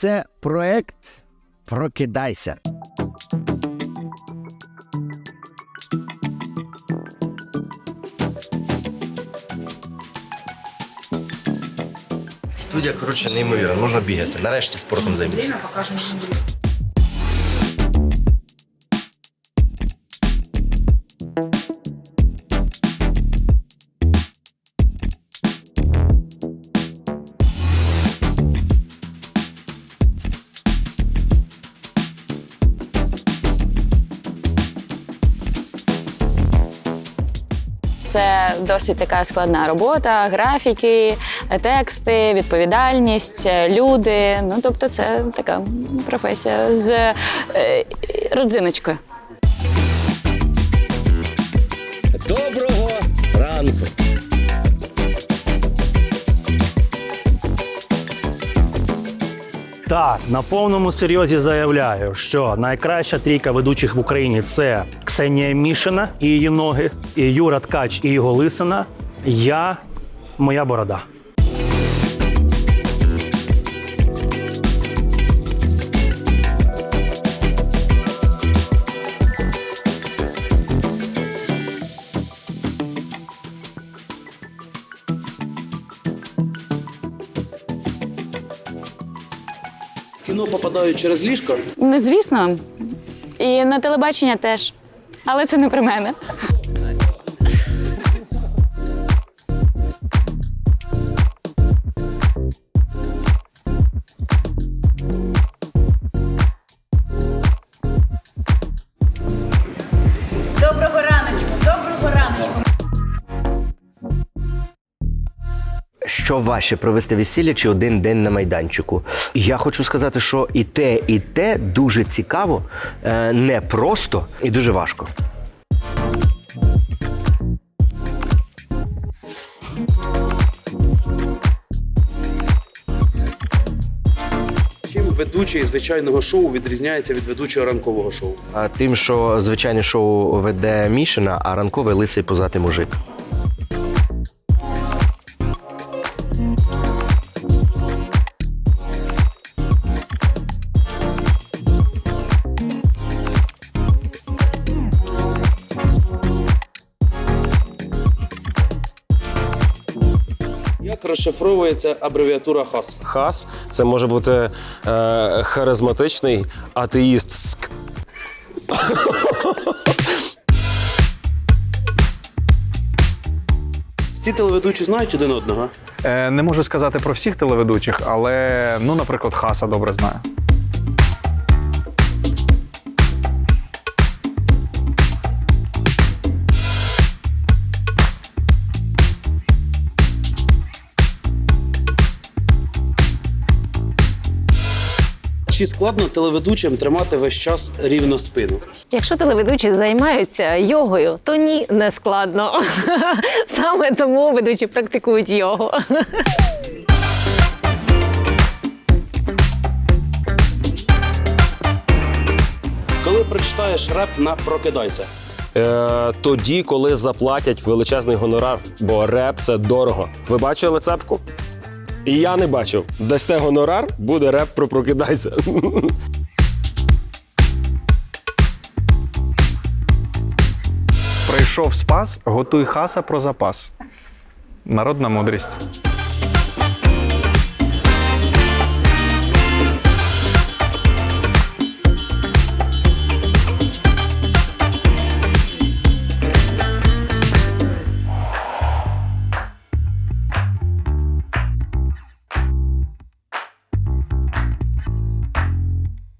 Це проект Прокидайся. Студія, коротше, неймовірна, можна бігати. Нарешті спортом займатися. Це досить така складна робота, графіки, тексти, відповідальність, люди. Ну тобто, це така професія з е, родзиночкою. Доброго ранку! Так, на повному серйозі заявляю, що найкраща трійка ведучих в Україні це Ксенія Мішина і її ноги, і Юра Ткач і його лисина. Я моя борода. Кіно попадають через ліжко. Ну, звісно, і на телебачення теж. Але це не про мене. Що важче провести весілля чи один день на майданчику? Я хочу сказати, що і те, і те дуже цікаво, е, не просто і дуже важко. Чим ведучий звичайного шоу відрізняється від ведучого ранкового шоу? А тим, що звичайне шоу веде Мішина, а ранковий лисий позатий мужик. Як розшифровується абревіатура ХАС? Хас це може бути е, харизматичний атеїст. Ск. Всі телеведучі знають один одного. Е, Не можу сказати про всіх телеведучих, але ну, наприклад, Хаса добре знаю. Чи складно телеведучим тримати весь час рівно спину? Якщо телеведучі займаються йогою, то ні, не складно. Саме тому ведучі практикують йогу. Коли прочитаєш реп на прокидайся. Е, тоді, коли заплатять величезний гонорар, бо реп це дорого. Ви бачили цепку? І я не бачив. Дасте гонорар, буде реп про прокидайся. Прийшов спас, готуй хаса про запас. Народна мудрість.